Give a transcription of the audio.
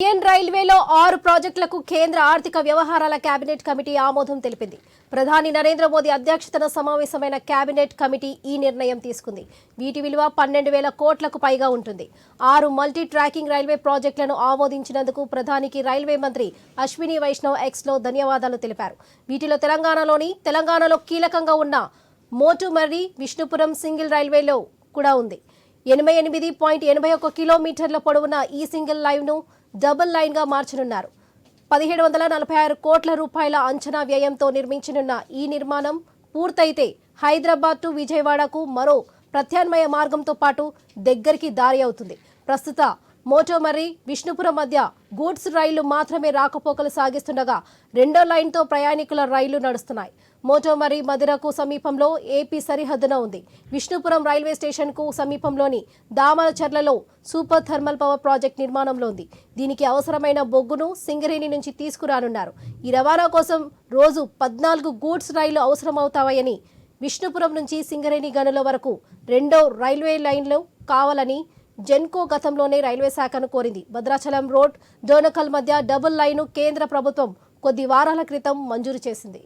Indian రైల్వేలో ఆరు ప్రాజెక్టులకు కేంద్ర ఆర్థిక వ్యవహారాల కేబినెట్ కమిటీ ఆమోదం తెలిపింది. ప్రధాని నరేంద్ర మోదీ అధ్యక్షతన సమావేశమైన కేబినెట్ కమిటీ ఈ నిర్ణయం తీసుకుంది. వీటి విలువ పన్నెండు వేల కోట్లకు పైగా ఉంటుంది. ఆరు మల్టీ ట్రాకింగ్ రైల్వే ప్రాజెక్టులను ఆమోదించినందుకు ప్రధానికి రైల్వే మంత్రి అశ్విని వైష్ణవ్ ఎక్స్లో ధన్యవాదాలు తెలిపారు. వీటిలో తెలంగాణలోని తెలంగాణలో కీలకంగా ఉన్న మోటుమర్రి విష్ణుపురం సింగిల్ రైల్వేలో కూడా ఉంది. ఎనభై ఎనిమిది పాయింట్ ఎనభై ఒక్క కిలోమీటర్ల పొడవున ఈ సింగిల్ లైవ్ను డబుల్ లైన్గా మార్చనున్నారు. పదిహేడు వందల నలభై ఆరు కోట్ల రూపాయల అంచనా వ్యయంతో నిర్మించనున్న ఈ నిర్మాణం పూర్తయితే హైదరాబాద్ టు విజయవాడకు మరో ప్రత్యామ్నాయ మార్గంతో పాటు దగ్గరికి దారి అవుతుంది. ప్రస్తుత మోటోమర్రి విష్ణుపురం మధ్య గూడ్స్ రైళ్ళు మాత్రమే రాకపోకలు సాగిస్తుండగా రెండో లైన్తో ప్రయాణికుల రైళ్ళు నడుస్తున్నాయి. మోటోమర్రి మదిరకు సమీపంలో ఏపీ సరిహద్దున ఉంది. విష్ణుపురం రైల్వే స్టేషన్కు సమీపంలోని దామలచర్లలో సూపర్ థర్మల్ పవర్ ప్రాజెక్ట్ నిర్మాణంలో ఉంది. దీనికి అవసరమైన బొగ్గును సింగరేణి నుంచి తీసుకురానున్నారు. ఈ రవాణా కోసం రోజు పద్నాలుగు గూడ్స్ రైళ్ళు అవసరమవుతాయని విష్ణుపురం నుంచి సింగరేణి గనుల వరకు రెండో రైల్వే లైన్లు కావాలని జెన్కో గతంలోనే రైల్వే శాఖను కోరింది. భద్రాచలం రోడ్ డోనకల్ మధ్య డబుల్ లైను కేంద్ర ప్రభుత్వం కొద్ది వారాల క్రితం మంజూరు చేసింది.